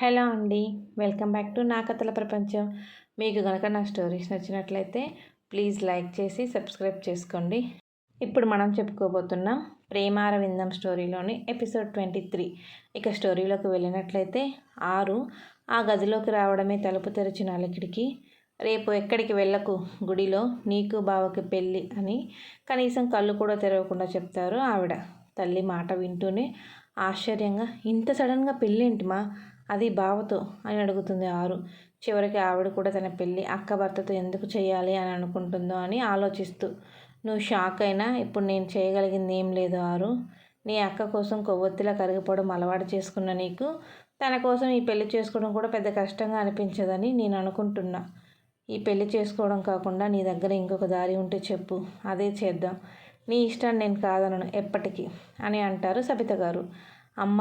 Hello అండి welcome back to నా కథల ప్రపంచం. మీకు కనుక నా స్టోరీస్ నచ్చినట్లయితే ప్లీజ్ లైక్ చేసి సబ్స్క్రైబ్ చేసుకోండి. ఇప్పుడు మనం చెప్పుకోబోతున్నాం ప్రేమార విందం స్టోరీలోని ఎపిసోడ్ ట్వంటీ త్రీ. ఇక స్టోరీలోకి వెళ్ళినట్లయితే ఆరు ఆ గదిలోకి రావడమే తలుపు తెరిచిన అలికిడికి రేపు ఎక్కడికి వెళ్ళకు? గుడిలో నీకు బావకి పెళ్ళి అని కనీసం కళ్ళు కూడా తెరవకుండా చెప్తారు ఆవిడ. తల్లి మాట వింటూనే ఆశ్చర్యంగా ఇంత సడన్గా పెళ్ళేంటిమా? అది బావతో అని అడుగుతుంది ఆరు. చివరికి ఆవిడ కూడా తన పెళ్ళి అక్క భర్తతో ఎందుకు చేయాలి అని అనుకుంటుందో అని ఆలోచిస్తూ నువ్వు షాక్ అయినా ఇప్పుడు నేను చేయగలిగింది ఏం లేదు ఆరు. నీ అక్క కోసం కొవ్వొత్తిలా కరిగిపోవడం అలవాటు చేసుకున్న నీకు తన కోసం ఈ పెళ్ళి చేసుకోవడం కూడా పెద్ద కష్టంగా అనిపించదని నేను అనుకుంటున్నా. ఈ పెళ్ళి చేసుకోవడం కాకుండా నీ దగ్గర ఇంకొక దారి ఉంటే చెప్పు అదే చేద్దాం. నీ ఇష్టం నేను కాదనను ఎప్పటికీ అని అంటారు సబిత గారు. అమ్మ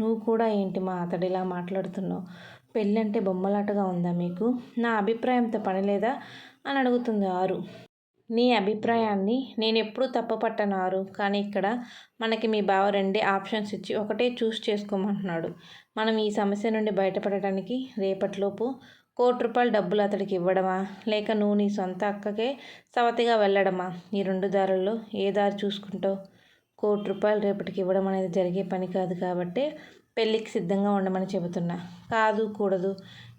నువ్వు కూడా ఏంటి మా అతడిలా మాట్లాడుతున్నావు? పెళ్ళంటే బొమ్మలాటగా ఉందా మీకు? నా అభిప్రాయంతో పని లేదా అని అడుగుతుంది ఆరు. నీ అభిప్రాయాన్ని నేను ఎప్పుడూ తప్పపట్టను ఆరు. కానీ ఇక్కడ మనకి మీ బావ రెండే ఆప్షన్స్ ఇచ్చి ఒకటే చూస్ చేసుకోమంటున్నాడు. మనం ఈ సమస్య నుండి బయటపడటానికి రేపటిలోపు కోటి రూపాయలు డబ్బులు అతడికి ఇవ్వడమా? లేక నువ్వు నీ సొంత అక్కకే సవతిగా వెళ్ళడమా? ఈ రెండు దారుల్లో ఏ దారి చూసుకుంటావు? కోటి రూపాయలు రేపటికి ఇవ్వడం అనేది జరిగే పని కాదు కాబట్టి పెళ్ళికి సిద్ధంగా ఉండమని చెబుతున్నా. కాదు కూడదు.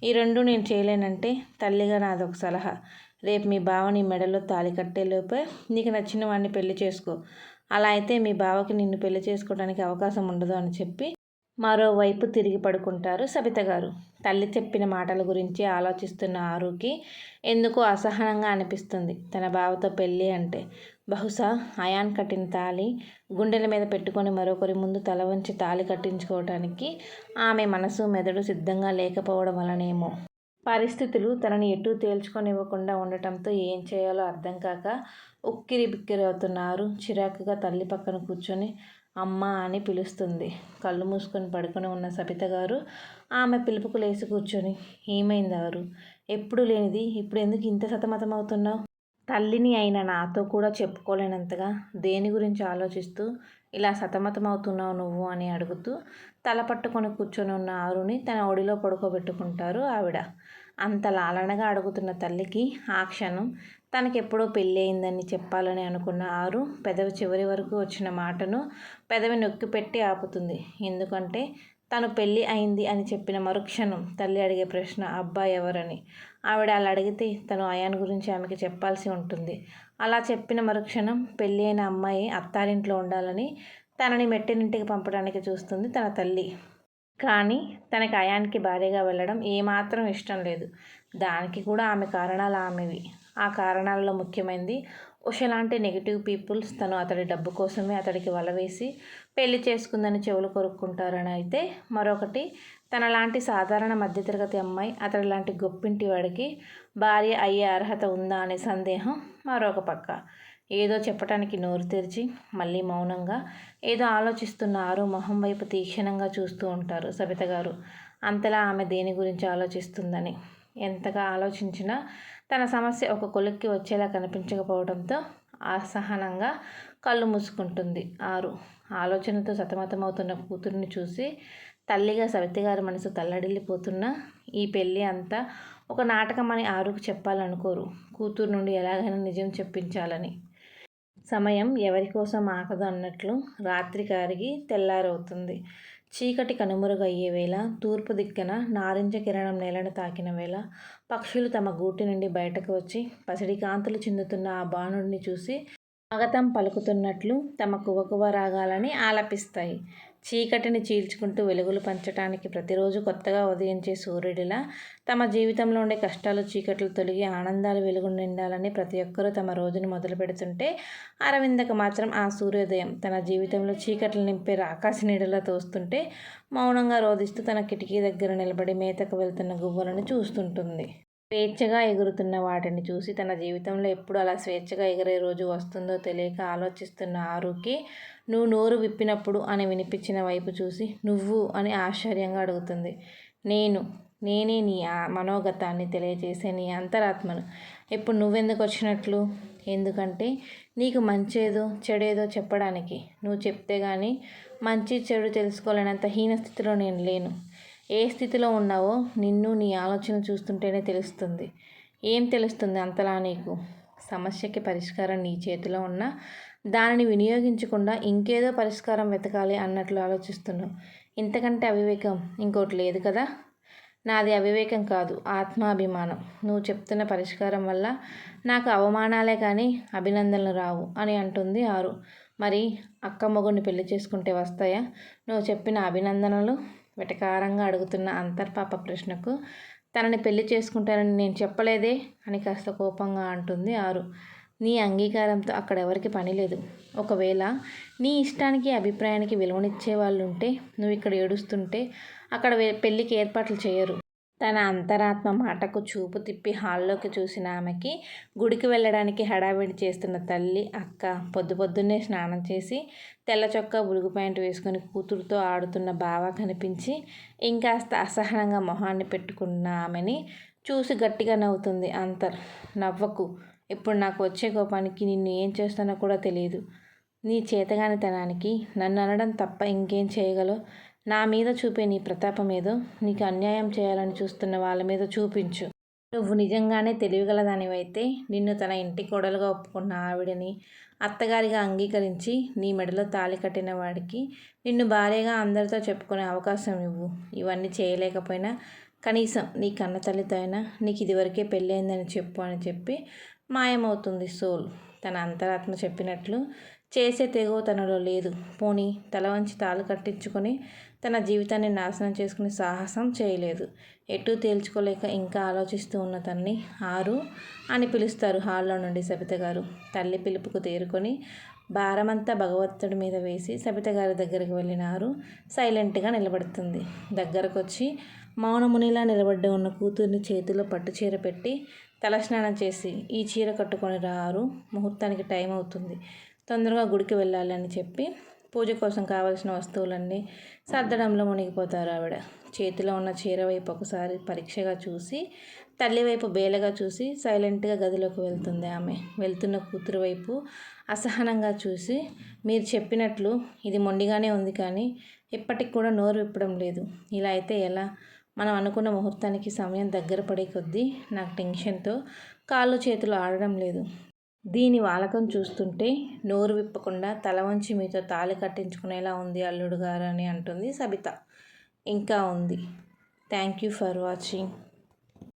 ఈ రెండు నేను చేయలేనంటే తల్లిగా నాది ఒక సలహా. రేపు మీ బావని మెడలో తాళి కట్టేలోపే నీకు నచ్చిన వాడిని పెళ్ళి చేసుకో. అలా అయితే మీ బావకి నిన్ను పెళ్ళి చేసుకోవడానికి అవకాశం ఉండదు అని చెప్పి మరోవైపు తిరిగి పడుకుంటారు సబిత గారు. తల్లి చెప్పిన మాటల గురించి ఆలోచిస్తున్న ఆరుకి ఎందుకో అసహనంగా అనిపిస్తుంది. తన బావతో పెళ్ళి అంటే. బహుశా అయాన్ కట్టిన తాళి గుండెల మీద పెట్టుకొని మరొకరి ముందు తల వంచి తాళి కట్టించుకోవటానికి ఆమె మనసు మెదడు సిద్ధంగా లేకపోవడం వలనేమో. పరిస్థితులు తనని ఎటూ తేల్చుకొనివ్వకుండా ఉండటంతో ఏం చేయాలో అర్థం కాక ఉక్కిరి బిక్కిరి అవుతున్నారు చిరాకుగా తల్లి పక్కన కూర్చొని అమ్మ అని పిలుస్తుంది. కళ్ళు మూసుకొని పడుకొని ఉన్న సబిత గారు ఆమె పిలుపుకు లేచి కూర్చొని ఏమైందారు ఎప్పుడు లేనిది? ఇప్పుడు ఎందుకు ఇంత సతమతం అవుతున్నావు? తల్లిని అయిన నాతో కూడా చెప్పుకోలేనంతగా దేని గురించి ఆలోచిస్తూ ఇలా సతమతం అవుతున్నావు నువ్వు? అని అడుగుతూ తల పట్టుకొని కూర్చొని ఉన్న ఆరుని తన ఒడిలో పడుకోబెట్టుకుంటారు ఆవిడ. అంత లాలనగా అడుగుతున్న తల్లికి ఆ క్షణం తనకెప్పుడో పెళ్ళి అయిందని చెప్పాలని అనుకున్న ఆరు పెదవి చివరి వరకు వచ్చిన మాటను పెదవి నొక్కి పెట్టి ఆపుతుంది. ఎందుకంటే తను పెళ్ళి అయింది అని చెప్పిన మరుక్షణం తల్లి అడిగే ప్రశ్న అబ్బాయి ఎవరని? ఆవిడ అలా అడిగితే తను అయాన్ గురించి ఆమెకి చెప్పాల్సి ఉంటుంది. అలా చెప్పిన మరుక్షణం పెళ్ళి అయిన అమ్మాయి అత్తారింట్లో ఉండాలని తనని మెట్టినింటికి పంపడానికి చూస్తుంది తన తల్లి. కానీ తనకి అయాన్కి భార్యగా వెళ్ళడం ఏమాత్రం ఇష్టం లేదు. దానికి కూడా ఆమె కారణాలు ఆమెవి. ఆ కారణాలలో ముఖ్యమైనది ఉష లాంటి నెగిటివ్ పీపుల్స్ తను అతడి డబ్బు కోసమే అతడికి వలవేసి పెళ్ళి చేసుకుందని చెవులు కొరుక్కుంటారని అయితే మరొకటి తన లాంటి సాధారణ మధ్యతరగతి అమ్మాయి అతడి లాంటి గొప్పింటి వాడికి భార్య అయ్యే అర్హత ఉందా అనే సందేహం మరొక పక్క. ఏదో చెప్పటానికి నోరు తెరిచి మళ్ళీ మౌనంగా ఏదో ఆలోచిస్తున్న ఆరు మొహం వైపు తీక్షణంగా చూస్తూ ఉంటారు సబిత గారు. అంతలా ఆమె దేని గురించి ఆలోచిస్తుందని? ఎంతగా ఆలోచించినా తన సమస్య ఒక కొలిక్కి వచ్చేలా కనిపించకపోవడంతో అసహనంగా కళ్ళు మూసుకుంటుంది ఆరు. ఆలోచనతో సతమతమవుతున్న కూతురిని చూసి తల్లిగా సవితి గారి మనసు తల్లడిల్లిపోతున్న ఈ పెళ్ళి అంతా ఒక నాటకం అని ఆరుకు చెప్పాలనుకోరు. కూతురు నుండి ఎలాగైనా నిజం చెప్పించాలని. సమయం ఎవరి కోసం ఆకదు అన్నట్లు రాత్రి కారిగి తెల్లారవుతుంది. చీకటి కనుమరుగయ్యే వేళ తూర్పు దిక్కన నారింజ కిరణం నేలను తాకిన వేళ పక్షులు తమ గూటి నుండి బయటకు వచ్చి పసిడి కాంతులు చెందుతున్న ఆ బాణుడిని చూసి స్వాగతం పలుకుతున్నట్లు తమ కువకువ రాగాలని ఆలపిస్తాయి. చీకటిని చీల్చుకుంటూ వెలుగులు పంచటానికి ప్రతిరోజు కొత్తగా ఉదయించే సూర్యుడిలా తమ జీవితంలో ఉండే కష్టాలు చీకట్లు తొలగి ఆనందాలు వెలుగు నిండాలని ప్రతి ఒక్కరూ తమ రోజును మొదలు పెడుతుంటే అరవిందకు మాత్రం ఆ సూర్యోదయం తన జీవితంలో చీకట్లు నింపే ఆకాశ నీడలా తోస్తుంటే మౌనంగా రోధిస్తూ తన కిటికీ దగ్గర నిలబడి మేతకు వెళ్తున్న గువ్వలను చూస్తుంటుంది. స్వేచ్ఛగా ఎగురుతున్న వాటిని చూసి తన జీవితంలో ఎప్పుడు అలా స్వేచ్ఛగా ఎగిరే రోజు వస్తుందో తెలియక ఆలోచిస్తున్న ఆరుకి నువ్వు నోరు విప్పినప్పుడు అని వినిపించిన వైపు చూసి నువ్వు అని ఆశ్చర్యంగా అడుగుతుంది. నేను నేనే నీ మనోగతాన్ని తెలియజేసే నీ అంతరాత్మను. ఇప్పుడు నువ్వెందుకు వచ్చినట్లు? ఎందుకంటే నీకు మంచేదో చెడేదో చెప్పడానికి. నువ్వు చెప్తే కానీ మంచి చెడు తెలుసుకోలేనంత హీన స్థితిలో నేను లేను. ఏ స్థితిలో ఉన్నావో నిన్ను నీ ఆలోచన చూస్తుంటేనే తెలుస్తుంది. ఏం తెలుస్తుంది అంతలా నీకు? సమస్యకి పరిష్కారం నీ చేతిలో ఉన్న దానిని వినియోగించకుండా ఇంకేదో పరిష్కారం వెతకాలి అన్నట్లు ఆలోచిస్తున్నావు. ఇంతకంటే అవివేకం ఇంకోటి లేదు కదా? నాది అవివేకం కాదు ఆత్మాభిమానం. నువ్వు చెప్తున్న పరిష్కారం వల్ల నాకు అవమానాలే కానీ అభినందనలు రావు అని అంటుంది ఆరు. మరి అక్క మొగుడిని పెళ్ళి చేసుకుంటే వస్తాయా? నువ్వు చెప్పిన అభినందనలు వెటకారంగా అడుగుతున్న అంతర్పాప ప్రశ్నకు తనని పెళ్ళి చేసుకుంటానని నేను చెప్పలేదే? అని కాస్త కోపంగా అంటుంది ఆరు. నీ అంగీకారంతో అక్కడ ఎవరికి పని లేదు. ఒకవేళ నీ ఇష్టానికి అభిప్రాయానికి విలువనిచ్చే వాళ్ళు ఉంటే నువ్వు ఇక్కడ ఏడుస్తుంటే అక్కడ పెళ్ళికి ఏర్పాట్లు చేయరు. తన అంతరాత్మ మాటకు చూపు తిప్పి హాల్లోకి చూసిన ఆమెకి గుడికి వెళ్ళడానికి హడావిడి చేస్తున్న తల్లి అక్క పొద్దు పొద్దున్నే స్నానం చేసి తెల్ల చొక్కా బులుగు ప్యాంటు వేసుకొని కూతురుతో ఆడుతున్న బావ కనిపించి ఇంకాస్త అసహనంగా మొహాన్ని పెట్టుకున్న ఆమెని చూసి గట్టిగా నవ్వుతుంది. అంతర్ నవ్వకు. ఇప్పుడు నాకు వచ్చే కోపానికి నిన్ను ఏం చేస్తానో కూడా తెలియదు నీ చేతగానితనానికి నన్ను అనడం తప్ప ఇంకేం చేయగలవు నా మీద చూపే నీ ప్రతాపం ఏదో? నీకు అన్యాయం చేయాలని చూస్తున్న వాళ్ళ మీద చూపించు. నువ్వు నిజంగానే తెలివిగలదానివైతే నిన్ను తన ఇంటి కోడలుగా ఒప్పుకున్న ఆవిడని అత్తగారిగా అంగీకరించి నీ మెడలో తాళి కట్టిన వాడికి నిన్ను భార్యగా అందరితో చెప్పుకునే అవకాశం ఇవ్వు. ఇవన్నీ చేయలేకపోయినా కనీసం నీ కన్న తల్లితో అయినా నీకు ఇదివరకే పెళ్ళైందని చెప్పు అని చెప్పి మాయమవుతుంది సోల్. తన అంతరాత్మ చెప్పినట్లు చేసే తెగో తనలో లేదు. పోనీ తల వంచి తాళు కట్టించుకొని తన జీవితాన్ని నాశనం చేసుకునే సాహసం చేయలేదు. ఎటు తేల్చుకోలేక ఇంకా ఆలోచిస్తూ ఉన్న తన్ని ఆరు అని పిలుస్తారు హాల్లో నుండి సబిత గారు. తల్లి పిలుపుకు తేరుకొని భారమంతా భగవంతుడి మీద వేసి సబిత గారి దగ్గరికి వెళ్ళినారు సైలెంట్గా నిలబడుతుంది. దగ్గరకు వచ్చి మౌనమునిలా నిలబడ్డ ఉన్న కూతుర్ని చేతిలో పట్టు చీర పెట్టి తలస్నానం చేసి ఈ చీర కట్టుకొని రారు ముహూర్తానికి టైం అవుతుంది తొందరగా గుడికి వెళ్ళాలని చెప్పి పూజ కోసం కావలసిన వస్తువులన్నీ సర్దడంలో మునిగిపోతారు ఆవిడ. చేతిలో ఉన్న చీర వైపు ఒకసారి పరీక్షగా చూసి తల్లి వైపు బేలగా చూసి సైలెంట్గా గదిలోకి వెళ్తుంది ఆమె. వెళ్తున్న కూతురు వైపు అసహనంగా చూసి మీరు చెప్పినట్లు ఇది మొండిగానే ఉంది కానీ ఇప్పటికి కూడా నోరు విప్పడం లేదు. ఇలా అయితే ఎలా? మనం అనుకున్న ముహూర్తానికి సమయం దగ్గర పడే కొద్దీ నాకు టెన్షన్తో కాళ్ళు చేతులు ఆడడం లేదు. దీని వాలకం చూస్తుంటే నోరు విప్పకుండా తల వంచి మీతో తాళి కట్టించుకునేలా ఉంది అల్లుడు గారు అని అంటుంది సబిత. ఇంకా ఉంది. Thank you for watching